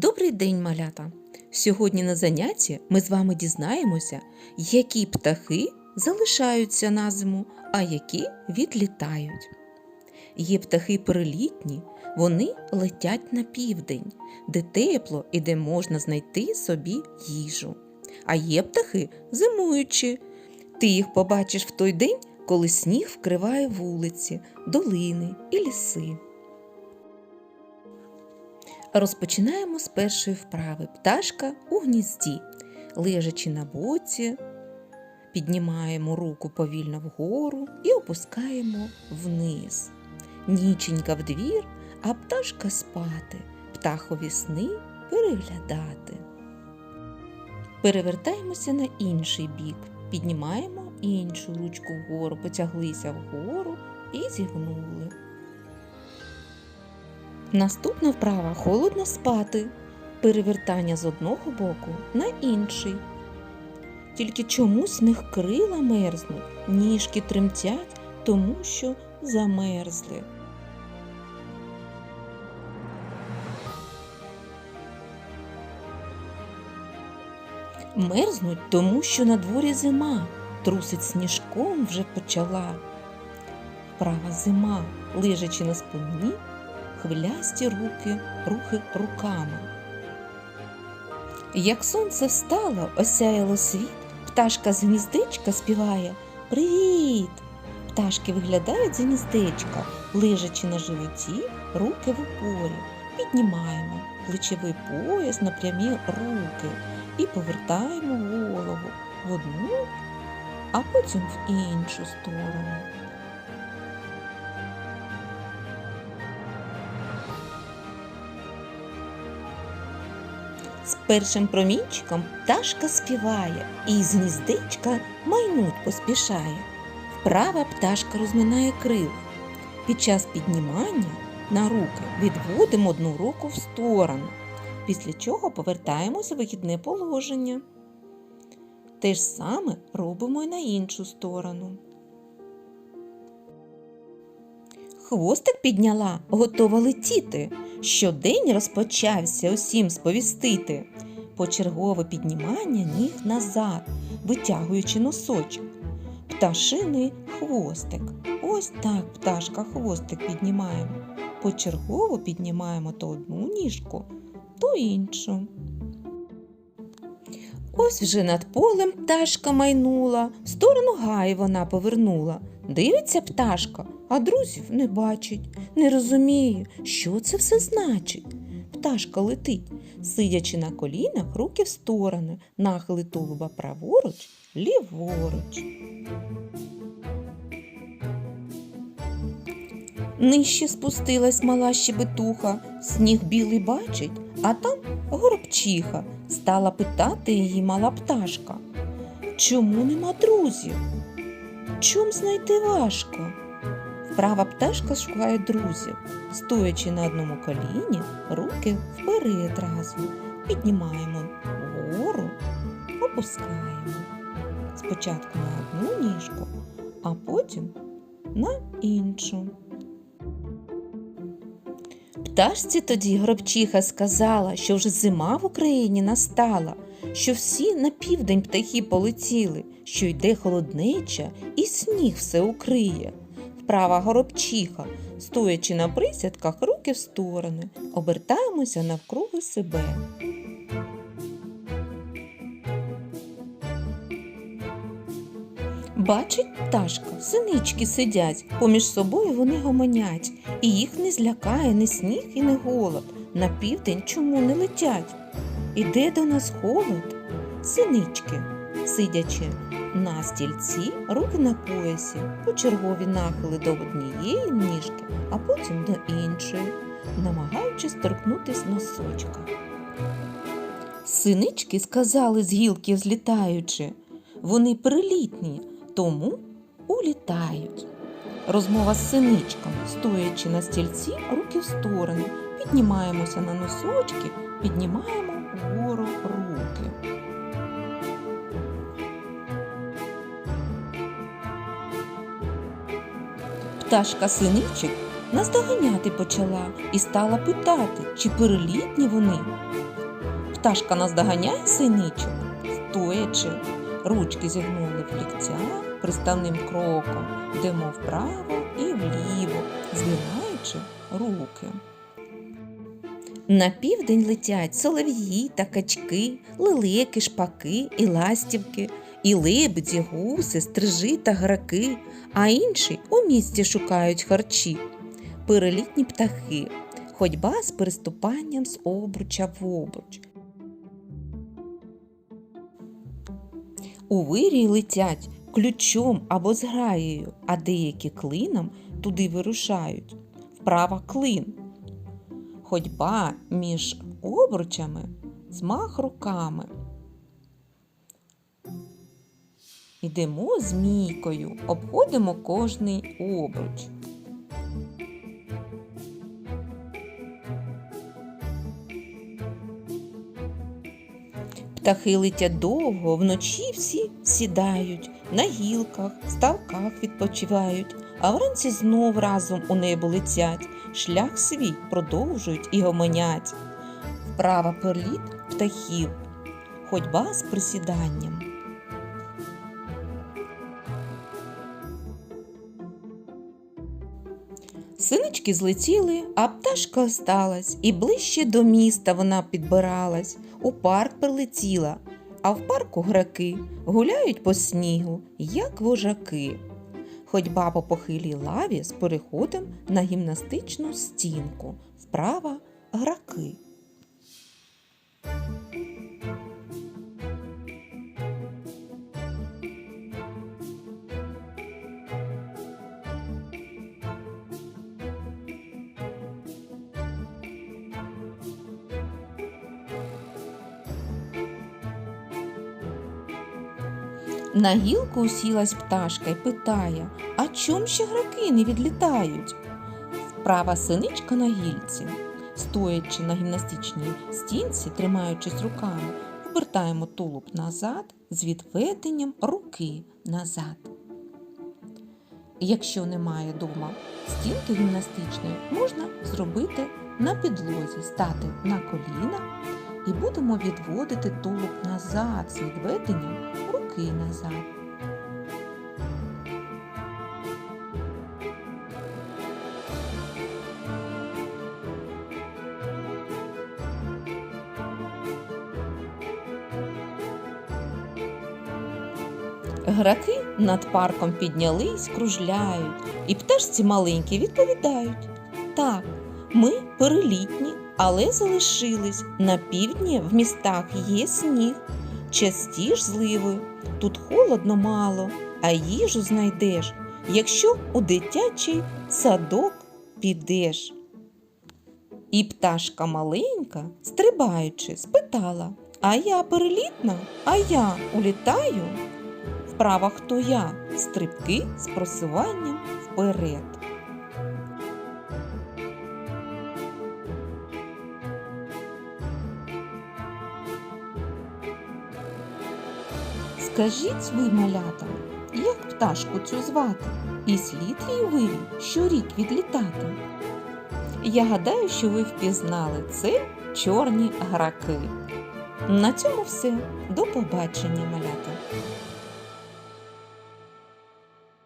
Добрий день, малята! Сьогодні на занятті ми з вами дізнаємося, які птахи залишаються на зиму, а які відлітають. Є птахи перелітні, вони летять на південь, де тепло і де можна знайти собі їжу. А є птахи зимуючі. Ти їх побачиш в той день, коли сніг вкриває вулиці, долини і ліси. Розпочинаємо з першої вправи. Пташка у гнізді. Лежачи на боці, піднімаємо руку повільно вгору і опускаємо вниз. Ніченька в двір, а пташка спати, птахові сни переглядати. Перевертаємося на інший бік. Піднімаємо іншу ручку вгору, потяглися вгору і зігнули. Наступна вправа холодно спати. Перевертання з одного боку на інший. Тільки чомусь в них крила мерзнуть, ніжки тремтять, тому що замерзли. Мерзнуть, тому що на дворі зима, трусить сніжком вже почала. Вправа зима, лежачи на спині, хвилясті руки, рухи руками. Як сонце встало, осяяло світ, пташка з гніздечка співає Привіт! Пташки виглядають з гніздечка, лежачи на животі, руки в упорі. Піднімаємо плечовий пояс на прямі руки і повертаємо голову в одну, а потім в іншу сторону. Першим промінчиком пташка співає і з гніздечка майнуть поспішає. Вправа пташка розминає крил. Під час піднімання на руки відводимо одну руку в сторону, після чого повертаємося в вихідне положення. Те ж саме робимо і на іншу сторону. Хвостик підняла, готова летіти. Щодень розпочався усім сповістити. Почергове піднімання ніг назад, витягуючи носочок. Пташиний хвостик. Ось так пташка хвостик піднімаємо. Почергово піднімаємо то одну ніжку, то іншу. Ось вже над полем пташка майнула, в сторону гаю вона повернула. Дивиться пташка, а друзів не бачить, не розуміє, що це все значить. Пташка летить, сидячи на колінах, руки в сторони, нахили тулуба праворуч, ліворуч. Нижче спустилась мала щебетуха, сніг білий бачить, а там горобчиха. Стала питати її мала пташка. Чому нема друзів? Чом знайти важко? Вправа пташка шукає друзів, стоячи на одному коліні, руки вперед разом. Піднімаємо вгору, опускаємо. Спочатку на одну ніжку, а потім на іншу. Пташці тоді гробчиха сказала, що вже зима в Україні настала, що всі на південь птахи полетіли, що йде холоднеча і сніг все укриє. Вправа горобчиха, стоячи на присядках, руки в сторони, обертаємося навкруги себе. Бачить пташка, синички сидять, поміж собою вони гомонять, і їх не злякає ні сніг і не голод. На південь чому не летять? Іде до нас холод, синички, сидячи на стільці, руки на поясі, почергові нахили до однієї ніжки, а потім до іншої, намагаючись торкнутись носочка. Синички сказали з гілки злітаючи, вони прилітні, тому улітають. Розмова з синичками, стоячи на стільці, руки в сторони, піднімаємося на носочки, піднімаємо вгору руки. Пташка синичок наздоганяти почала і стала питати, чи перелітні вони. Пташка наздоганяє синичок, стоячи, ручки зігнули в ліктях приставним кроком, йдемо вправо і вліво, згинаючи руки. На південь летять солов'ї та качки, лелеки, шпаки і ластівки, і лебеді, гуси, стрижи та граки, а інші у місті шукають харчі. Перелітні птахи, ходьба з переступанням з обруча в обруч. У вирій летять ключом або зграєю, а деякі клином туди вирушають. Вправа клин. Ходьба між обручами, змах руками. Йдемо змійкою, обходимо кожний обруч. Птахи летять довго, вночі всі сідають, на гілках, ставках відпочивають, а вранці знов разом у небо летять, шлях свій продовжують і гомонять. Вправа перліт птахів, ходьба з присіданням. Синички злетіли, а пташка осталась, і ближче до міста вона підбиралась, у парк прилетіла, а в парку граки гуляють по снігу, як вожаки. Ходьба по похилій лаві з переходом на гімнастичну стінку, вправа граки. На гілку усілась пташка й питає, а чом ще граки не відлітають? Вправа синичка на гільці, стоячи на гімнастичній стінці, тримаючись руками, обертаємо тулуб назад з відведенням руки назад. Якщо немає дома стінки гімнастичної, можна зробити на підлозі, стати на коліна і будемо відводити тулуб назад з відведенням руки назад. Граки над парком піднялись, кружляють, і пташці маленькі відповідають. Так, ми перелітні, але залишились. На півдні в містах є сніг. Часті ж зливи, тут холодно мало, а їжу знайдеш, якщо у дитячий садок підеш. І пташка маленька, стрибаючи, спитала А я перелітна, а я улітаю? Вправа хто я? Стрибки з просуванням вперед. Скажіть ви, малята, як пташку цю звати, і слід їй вирі щорік відлітати? Я гадаю, що ви впізнали це чорні граки. На цьому все. До побачення, малята!